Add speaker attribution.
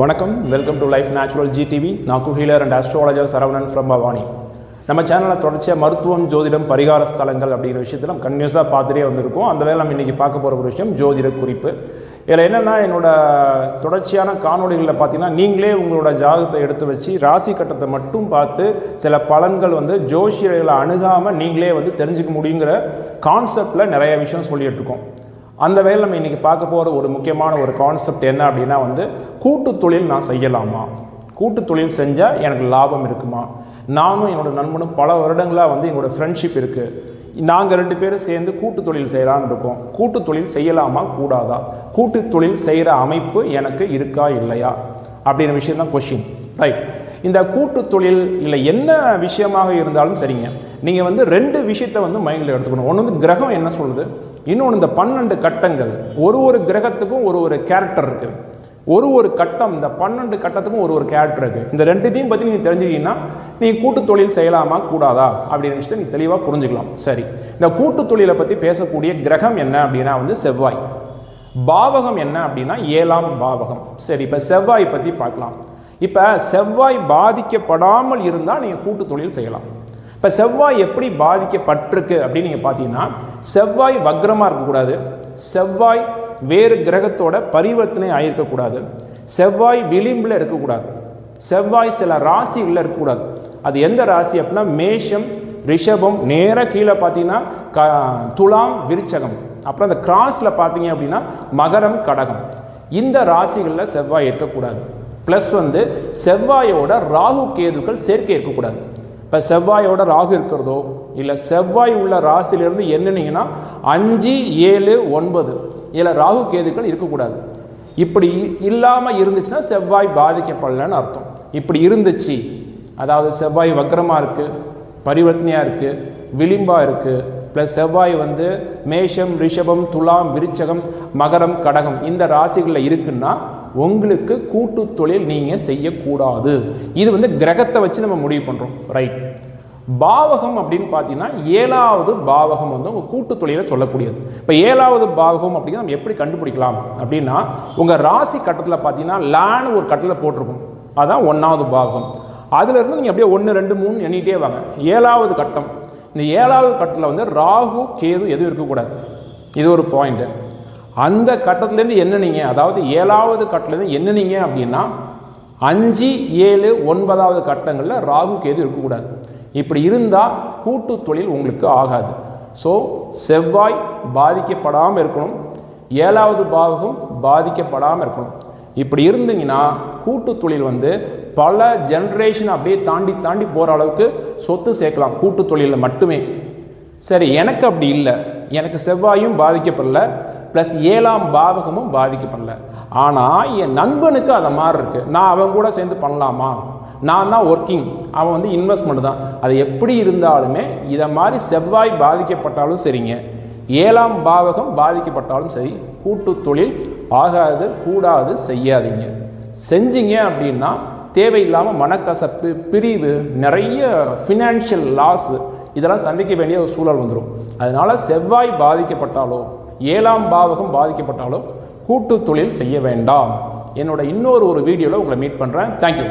Speaker 1: வணக்கம். Welcome to life natural GTV நான் குஹீலர் and astrologer Saravanan from Bhavani. நம்ம சேனலில் தொடர்ச்சியாக மருத்துவம் ஜோதிடம் பரிகார ஸ்தலங்கள் அப்படிங்கிற விஷயத்தில் நம்ம கன்யூஸாக பார்த்துட்டே வந்திருக்கோம். அந்த வேலை நம்ம இன்றைக்கி பார்க்க போகிற ஒரு விஷயம் ஜோதிட குறிப்பு. இதில் என்னென்னா என்னோட தொடர்ச்சியான காணொலிகளில் பார்த்தீங்கன்னா நீங்களே உங்களோட ஜாதகத்தை எடுத்து வச்சு ராசி கட்டத்தை மட்டும் பார்த்து சில பலன்கள் வந்து ஜோஷியர்களை அணுகாமல் நீங்களே வந்து தெரிஞ்சுக்க முடியுங்கிற கான்செப்டில் நிறைய விஷயம் சொல்லிட்டு இருக்கோம். அந்த வேலை நம்ம இன்றைக்கி பார்க்க போகிற ஒரு முக்கியமான ஒரு கான்செப்ட் என்ன அப்படின்னா வந்து கூட்டு தொழில் நான் செய்யலாமா? கூட்டு தொழில் செஞ்சால் எனக்கு லாபம் இருக்குமா? நானும் என்னோட நண்பனும் பல வருடங்களாக வந்து என்னோடய ஃப்ரெண்ட்ஷிப் இருக்குது நாங்கள் ரெண்டு பேரும் சேர்ந்து கூட்டு தொழில் செய்யலான்னு இருக்கோம். கூட்டு தொழில் செய்யலாமா? கூடாதா? கூட்டு தொழில் செய்கிற அமைப்பு எனக்கு இருக்கா இல்லையா? அப்படிங்கிற விஷயம் தான் கொஷின் ரைட் இந்த கூட்டு தொழில் இல்லை என்ன விஷயமாக இருந்தாலும் சரிங்க. நீங்கள் வந்து ரெண்டு விஷயத்தை வந்து மைண்டில் எடுத்துக்கணும். ஒன்று வந்து கிரகம் என்ன சொல்லுது? இன்னொன்று இந்த பன்னெண்டு கட்டங்கள். ஒரு ஒரு கிரகத்துக்கும் ஒரு ஒரு கேரக்டர் இருக்குது ஒரு ஒரு கட்டம் இந்த பன்னெண்டு கட்டத்துக்கும் ஒரு ஒரு கேரக்டர் இருக்குது இந்த ரெண்டுத்தையும் பற்றி நீங்கள் தெரிஞ்சுக்கிட்டீங்கன்னா நீங்கள் கூட்டு தொழில் செய்யலாமா கூடாதா அப்படின்னு விஷயத்தை நீ தெளிவாக புரிஞ்சுக்கலாம். சரி. இந்த கூட்டு தொழிலை பற்றி பேசக்கூடிய கிரகம் என்ன அப்படின்னா வந்து செவ்வாய். பாவகம் என்ன அப்படின்னா ஏழாம் பாவகம். சரி இப்போ செவ்வாய் பற்றி பார்க்கலாம். இப்போ செவ்வாய் பாதிக்கப்படாமல் இருந்தால் நீங்கள் கூட்டு தொழில் செய்யலாம். இப்போ செவ்வாய் எப்படி பாதிக்கப்பட்டிருக்கு அப்படின்னு நீங்கள் பார்த்தீங்கன்னா செவ்வாய் வக்ரமாக இருக்கக்கூடாது. செவ்வாய் வேறு கிரகத்தோட பரிவர்த்தனை ஆகியிருக்கக்கூடாது செவ்வாய் விளிம்பில் இருக்கக்கூடாது. செவ்வாய் சில ராசிகளில் இருக்கக்கூடாது. அது எந்த ராசி அப்படின்னா மேஷம் ரிஷபம் நேராக கீழே பார்த்தீங்கன்னா க துலாம் விருச்சகம். அப்புறம் அந்த கிராஸில் பார்த்தீங்க அப்படின்னா மகரம் கடகம். இந்த ராசிகளில் செவ்வாய் இருக்கக்கூடாது. ப்ளஸ் வந்து செவ்வாயோட ராகு கேதுக்கள் சேர்க்கை இருக்கக்கூடாது. இப்போ செவ்வாயோட ராகு இருக்கிறதோ இல்லை செவ்வாய் உள்ள ராசியிலிருந்து என்னென்னீங்கன்னா அஞ்சு ஏழு ஒன்பது. இதில் ராகு கேதுக்கள் இருக்கக்கூடாது. இப்படி இல்லாமல் இருந்துச்சுன்னா செவ்வாய் பாதிக்கப்படலன்னு அர்த்தம். இப்படி இருந்துச்சு அதாவது செவ்வாய் வக்கரமாக இருக்குது பரிவர்த்தனையாக இருக்குது விளிம்பாக இருக்குது ப்ளஸ் செவ்வாய் வந்து மேஷம் ரிஷபம் துலாம் விருச்சகம் மகரம் கடகம் இந்த ராசிகளில் இருக்குன்னா உங்களுக்கு கூட்டு தொழில் நீங்கள் செய்யக்கூடாது. இது வந்து கிரகத்தை வச்சு நம்ம முடிவு பண்ணுறோம் ரைட் பாவகம் அப்படின்னு பார்த்தீங்கன்னா ஏழாவது பாவகம் வந்து உங்கள் கூட்டு தொழிலை சொல்லக்கூடியது. இப்போ ஏழாவது பாவகம் அப்படிங்கிறது நம்ம எப்படி கண்டுபிடிக்கலாம்? அப்படின்னா உங்கள் ராசி கட்டத்தில் பார்த்தீங்கன்னா லேனு ஒரு கட்டத்தில் போட்டிருக்கும். அதுதான் ஒன்றாவது பாவகம். அதுலேருந்து நீங்கள் அப்படியே ஒன்று ரெண்டு மூணு எண்ணிகிட்டே வாங்க. ஏழாவது கட்டம். இந்த ஏழாவது கட்டத்தில் வந்து ராகு கேது எதுவும் இருக்கக்கூடாது. இது ஒரு பாயிண்ட்டு அந்த கட்டத்துலேருந்து என்னனீங்க அதாவது ஏழாவது கட்டத்துலேருந்து என்னனீங்க அப்படின்னா அஞ்சு ஏழு ஒன்பதாவது கட்டங்களில் ராகு கேது இருக்கக்கூடாது. இப்படி இருந்தால் கூட்டு தொழில் உங்களுக்கு ஆகாது. ஸோ செவ்வாய் பாதிக்கப்படாமல் இருக்கணும். ஏழாவது பாவகம் பாதிக்கப்படாமல் இருக்கணும். இப்படி இருந்தீங்கன்னா கூட்டு தொழில் வந்து பல ஜென்ரேஷன் அப்படியே தாண்டி தாண்டி போகிற அளவுக்கு சொத்து சேர்க்கலாம் கூட்டு தொழிலில் மட்டுமே. சரி எனக்கு அப்படி இல்லை. எனக்கு செவ்வாயும் பாதிக்கப்படல. ப்ளஸ் ஏழாம் பாவகமும் பாதிக்கப்படல ஆனால் என் நண்பனுக்கு அதை மாதிரி இருக்குது நான் அவன் கூட சேர்ந்து பண்ணலாமா? நான் தான் ஒர்க்கிங் அவன் வந்து இன்வெஸ்ட்மெண்ட் தான். அது எப்படி இருந்தாலுமே இதை மாதிரி செவ்வாய் பாதிக்கப்பட்டாலும் சரிங்க. ஏழாம் பாவகம் பாதிக்கப்பட்டாலும் சரி கூட்டு தொழில் ஆகாது கூடாது செய்யாதீங்க. செஞ்சீங்க அப்படின்னா தேவையில்லாமல் மனக்கசப்பு பிரிவு நிறைய ஃபினான்ஷியல் லாஸு இதெல்லாம் சந்திக்க வேண்டிய ஒரு சூழல் வந்துடும் அதனால் செவ்வாய் பாதிக்கப்பட்டாலோ ஏழாம் பாவகம் பாதிக்கப்பட்டாலும் கூட்டு தொழில் செய்ய வேண்டாம். என்னோட இன்னொரு ஒரு வீடியோவில் உங்களை மீட் பண்ணுறேன் தேங்க்யூ